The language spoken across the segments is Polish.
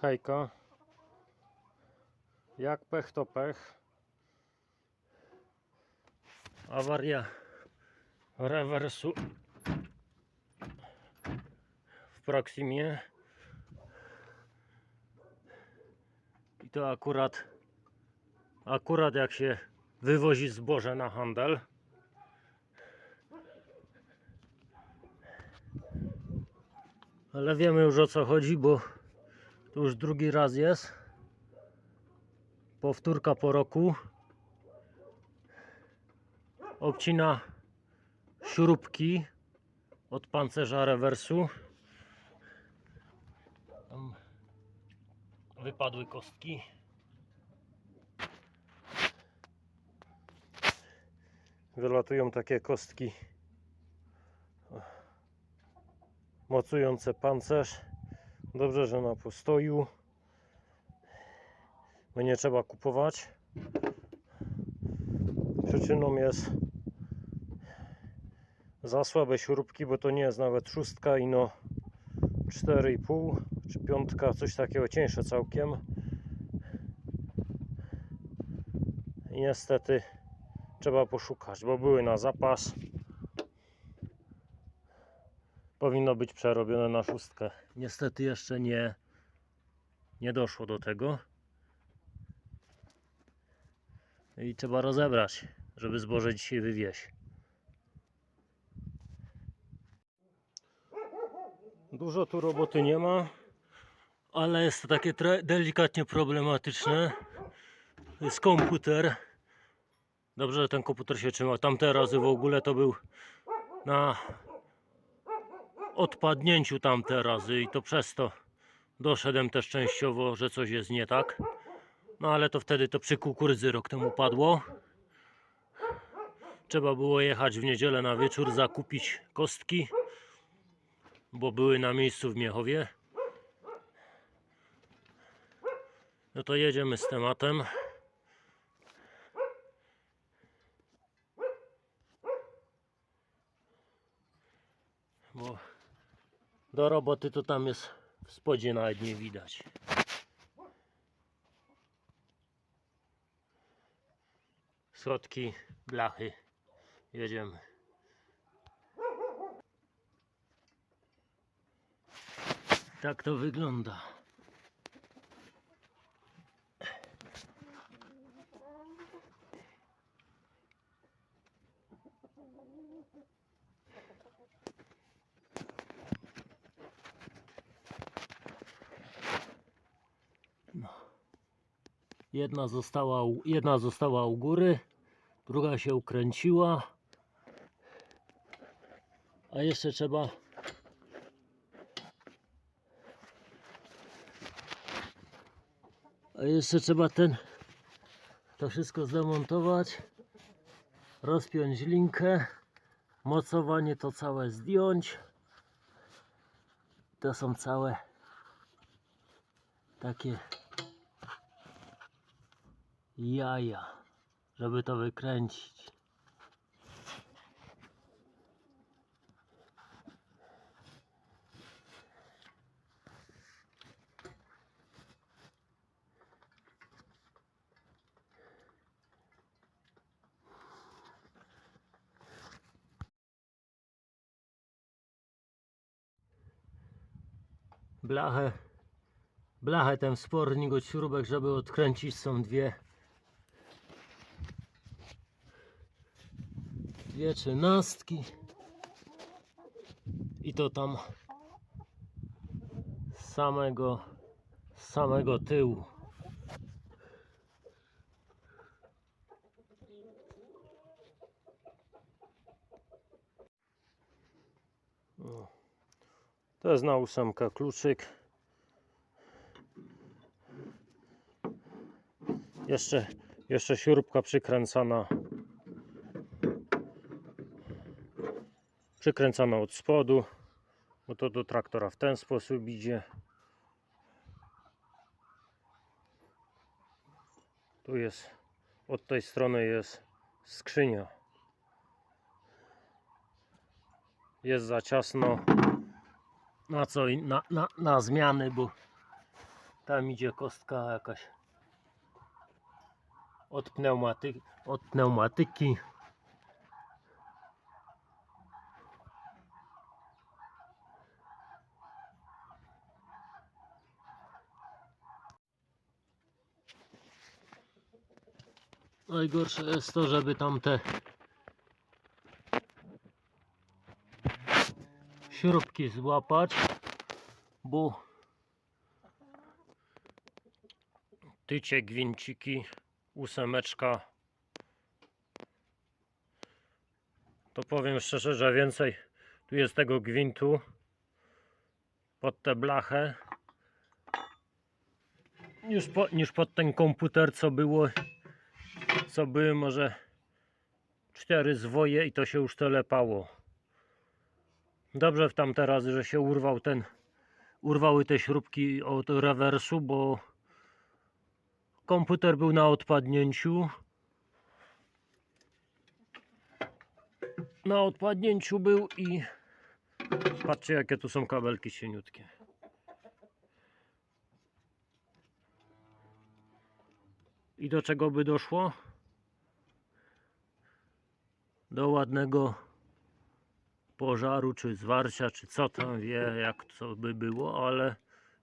Hejka. Jak pech to pech. Awaria rewersu w Proximie. I to akurat akurat jak się wywozi zboże na handel. Ale wiemy już o co chodzi, bo już drugi raz jest. Powtórka po roku. Obcina śrubki od pancerza rewersu. Tam wypadły kostki. Wylatują takie kostki mocujące pancerz. Dobrze, że na postoju. Bo nie trzeba kupować. Przyczyną jest za słabe śrubki, bo to nie jest nawet szóstka, ino 4,5 czy piątka, coś takiego cieńsze całkiem. I niestety trzeba poszukać, bo były na zapas. Powinno być przerobione na szóstkę. Niestety jeszcze nie, nie doszło do tego. I trzeba rozebrać, żeby zboże dzisiaj wywieźć. Dużo tu roboty nie ma, ale jest to takie delikatnie problematyczne. To jest komputer. Dobrze, że ten komputer się trzyma. Tamte razy w ogóle to był na odpadnięciu tamte razy i to przez to doszedłem też częściowo, że coś jest nie tak. No ale to wtedy to przy kukurydzy rok temu padło. Trzeba było jechać w niedzielę na wieczór, zakupić kostki, bo były na miejscu w Miechowie. No to jedziemy z tematem. Bo do roboty to tam jest w spodzie nawet nie widać. Schodki, blachy. Jedziemy. Tak to wygląda. Jedna została, jedna została u góry, druga się ukręciła. A jeszcze trzeba A jeszcze trzeba ten to wszystko zdemontować, rozpiąć linkę, mocowanie to całe zdjąć. To są całe takie jaja, żeby to wykręcić. Blachę, blachę ten spornik od śrubek, żeby odkręcić są dwie dwie trzynastki. I to tam samego samego tyłu. To jest na ósemkę kluczyk. Jeszcze jeszcze śrubka przykręcana przykręcana od spodu, bo to do traktora w ten sposób idzie. Tu jest, od tej strony jest skrzynia. Jest za ciasno na co na, na, na zmiany, bo Tam idzie kostka jakaś od, pneumaty, od pneumatyki. Najgorsze jest to, żeby tamte śrubki złapać, bo tycie, gwinciki, ósemeczka. To powiem szczerze, że więcej tu jest tego gwintu pod tę blachę niż, po, niż pod ten komputer, co było, co były może cztery zwoje i to się już telepało. Dobrze w tamte razy, że się urwał ten, urwały te śrubki od rewersu, bo komputer był na odpadnięciu. Na odpadnięciu był i patrzcie jakie tu są kabelki cieniutkie. I do czego by doszło? Do ładnego pożaru, czy zwarcia, czy co tam wie, jak to by było, ale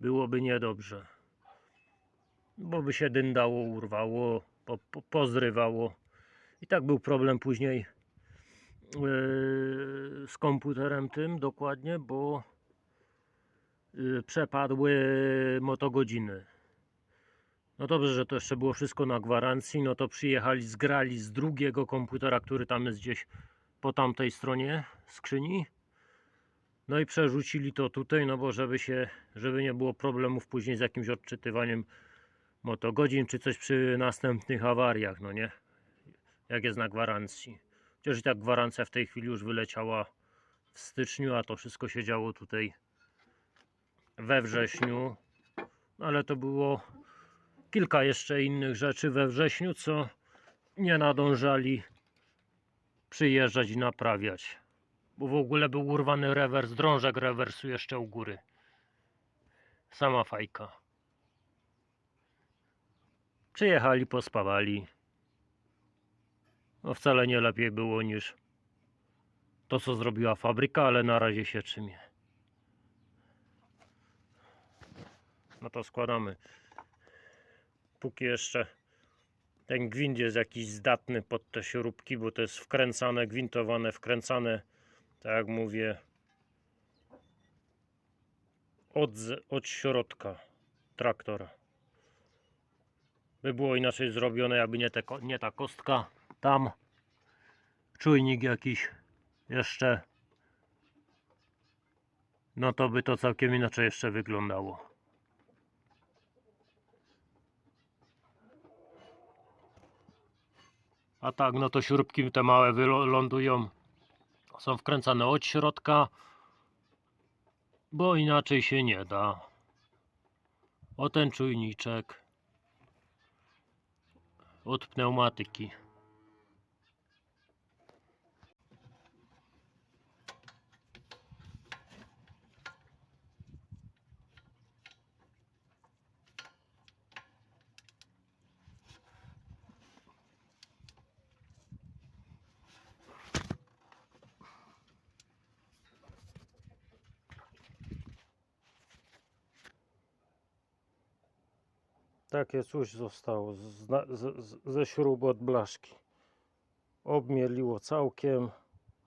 byłoby niedobrze. Bo by się dyndało, urwało, po, po, pozrywało. I tak był problem później yy, z komputerem tym dokładnie, bo yy, przepadły motogodziny. No dobrze, że to jeszcze było wszystko na gwarancji, no to przyjechali, zgrali z drugiego komputera, który tam jest gdzieś po tamtej stronie skrzyni. No i przerzucili to tutaj, no bo żeby się, żeby nie było problemów później z jakimś odczytywaniem motogodzin czy coś przy następnych awariach, no nie? Jak jest na gwarancji. Chociaż i tak gwarancja w tej chwili już wyleciała w styczniu, a to wszystko się działo tutaj we wrześniu. Ale to było kilka jeszcze innych rzeczy we wrześniu, co nie nadążali przyjeżdżać i naprawiać. Bo w ogóle był urwany rewers, drążek rewersu jeszcze u góry. Sama fajka. Przyjechali, pospawali. No wcale nie lepiej było niż to, co zrobiła fabryka, ale na razie się trzymie. No to składamy. Póki jeszcze ten gwint jest jakiś zdatny pod te śrubki, bo to jest wkręcane, gwintowane, wkręcane, tak jak mówię, od, od środka traktora. By było inaczej zrobione, jakby nie, te, nie ta kostka tam, czujnik jakiś jeszcze, no to by to całkiem inaczej jeszcze wyglądało. A tak, no to śrubki te małe wylądują, są wkręcane od środka, bo inaczej się nie da. O ten czujniczek od pneumatyki. Takie coś zostało z, z, z, ze śrub od blaszki. Obmieliło całkiem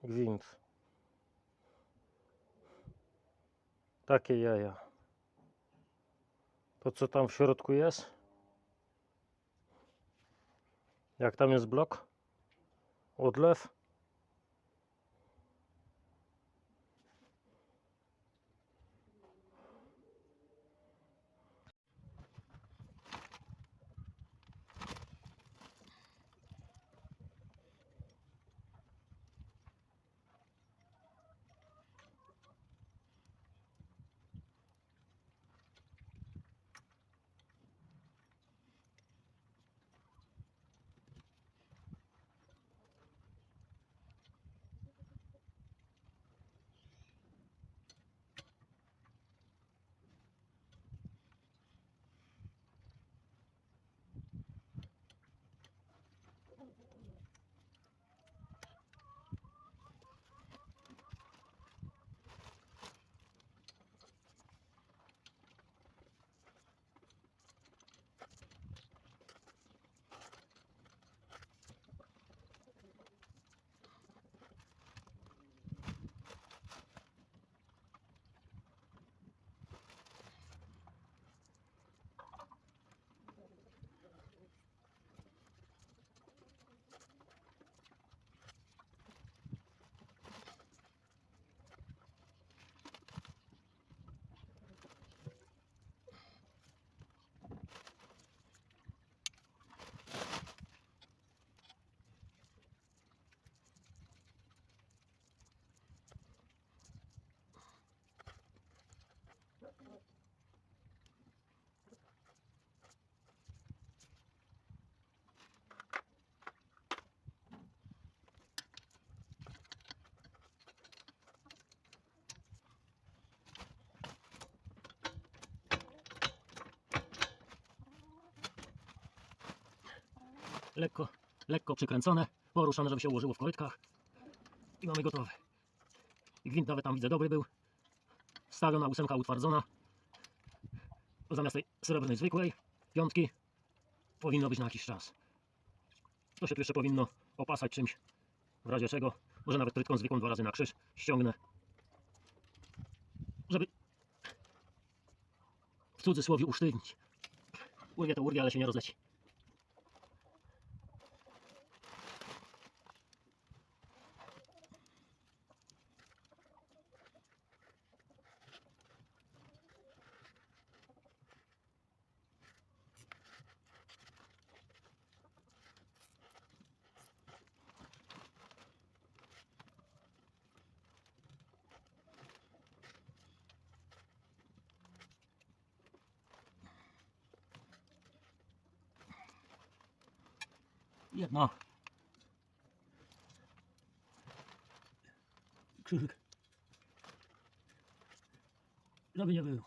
gwint. Takie jaja. To co tam w środku jest? Jak tam jest blok? Odlew? Lekko, lekko przykręcone, poruszane, żeby się ułożyło w korytkach. I mamy gotowe. I gwint nawet tam widzę dobry był. Stawiona ósemka utwardzona. Zamiast tej srebrnej zwykłej piątki powinno być na jakiś czas. To się tu jeszcze powinno opasać czymś, w razie czego, może nawet trytką zwykłą dwa razy na krzyż ściągnę, żeby w cudzysłowie usztywnić. Urwie to urwie, ale się nie rozleci. Jedno. Krzyżyk. Żeby nie było.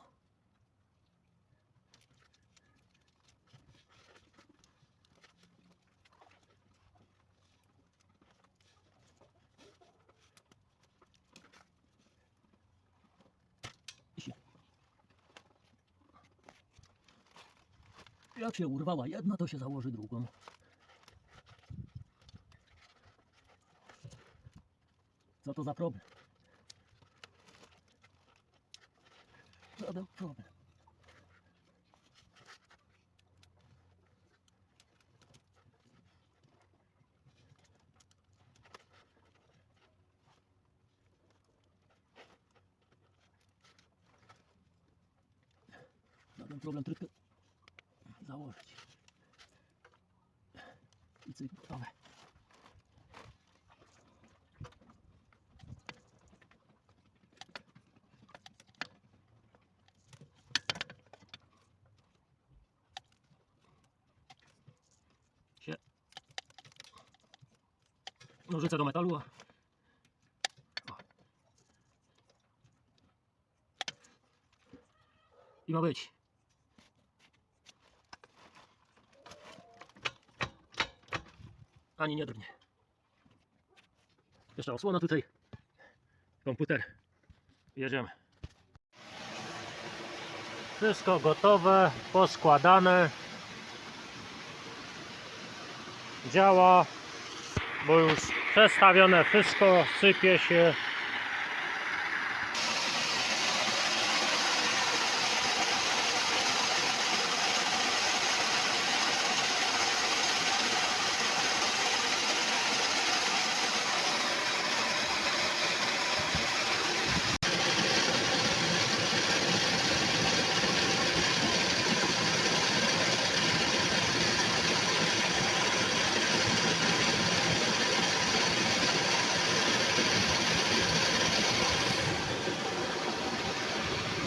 Jak się urwała jedna, to się założy drugą. Co to za problem? Żaden problem. Żaden problem, tylko założyć. I cyk. Nożyce do metalu. I ma być. Ani nie drgnie. Jeszcze osłona tutaj. Komputer. Jedziemy. Wszystko gotowe, poskładane działa, bo już przestawione wszystko, sypie się.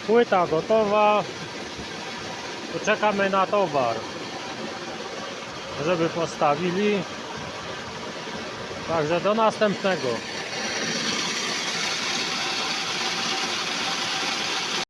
Płyta gotowa. Czekamy na towar, żeby postawili. Także do następnego.